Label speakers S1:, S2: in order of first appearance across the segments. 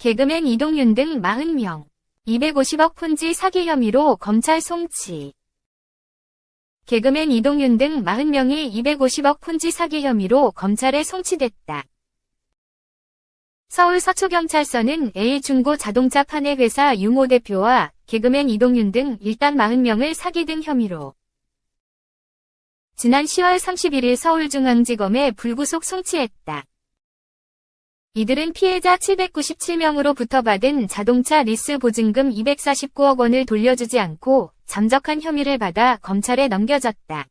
S1: 개그맨 이동윤 등 40명. 250억 푼지 사기 혐의로 검찰 송치. 개그맨 이동윤 등 40명이 250억 푼지 사기 혐의로 검찰에 송치됐다. 서울 서초경찰서는 A중고 자동차 판매 회사 유모 대표와 개그맨 이동윤 등 일단 40명을 사기 등 혐의로 지난 10월 31일 서울중앙지검에 불구속 송치했다. 이들은 피해자 797명으로부터 받은 자동차 리스 보증금 249억 원을 돌려주지 않고 잠적한 혐의를 받아 검찰에 넘겨졌다.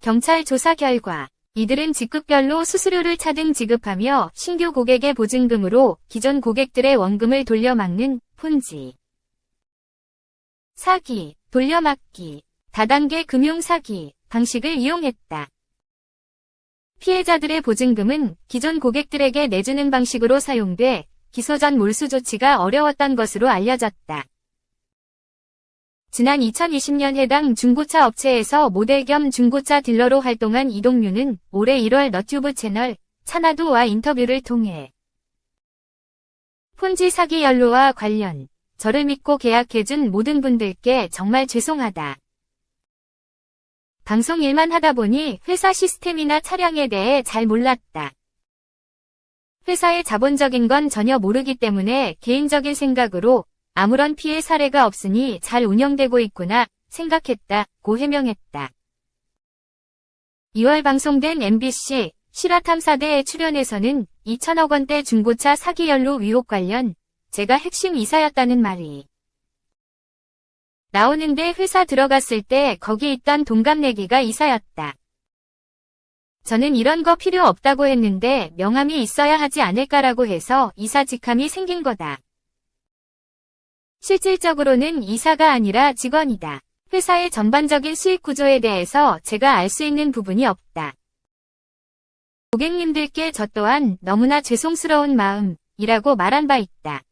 S1: 경찰 조사 결과 이들은 직급별로 수수료를 차등 지급하며 신규 고객의 보증금으로 기존 고객들의 원금을 돌려막는 폰지, 사기, 돌려막기, 다단계 금융 사기 방식을 이용했다. 피해자들의 보증금은 기존 고객들에게 내주는 방식으로 사용돼 기소 전 몰수 조치가 어려웠던 것으로 알려졌다. 지난 2020년 해당 중고차 업체에서 모델 겸 중고차 딜러로 활동한 이동규는 올해 1월 너튜브 채널 차나두와 인터뷰를 통해 폰지 사기 연루와 관련 저를 믿고 계약해준 모든 분들께 정말 죄송하다. 방송 일만 하다 보니 회사 시스템이나 차량에 대해 잘 몰랐다. 회사의 자본적인 건 전혀 모르기 때문에 개인적인 생각으로 아무런 피해 사례가 없으니 잘 운영되고 있구나 생각했다 고 해명했다. 2월 방송된 MBC 실화탐사대에 출연해서는 2천억 원대 중고차 사기 연루 의혹 관련 제가 핵심 이사였다는 말이 나오는데 회사 들어갔을 때 거기 있던 동갑내기가 이사였다. 저는 이런 거 필요 없다고 했는데 명함이 있어야 하지 않을까라고 해서 이사 직함이 생긴 거다. 실질적으로는 이사가 아니라 직원이다. 회사의 전반적인 수익 구조에 대해서 제가 알 수 있는 부분이 없다. 고객님들께 저 또한 너무나 죄송스러운 마음이라고 말한 바 있다.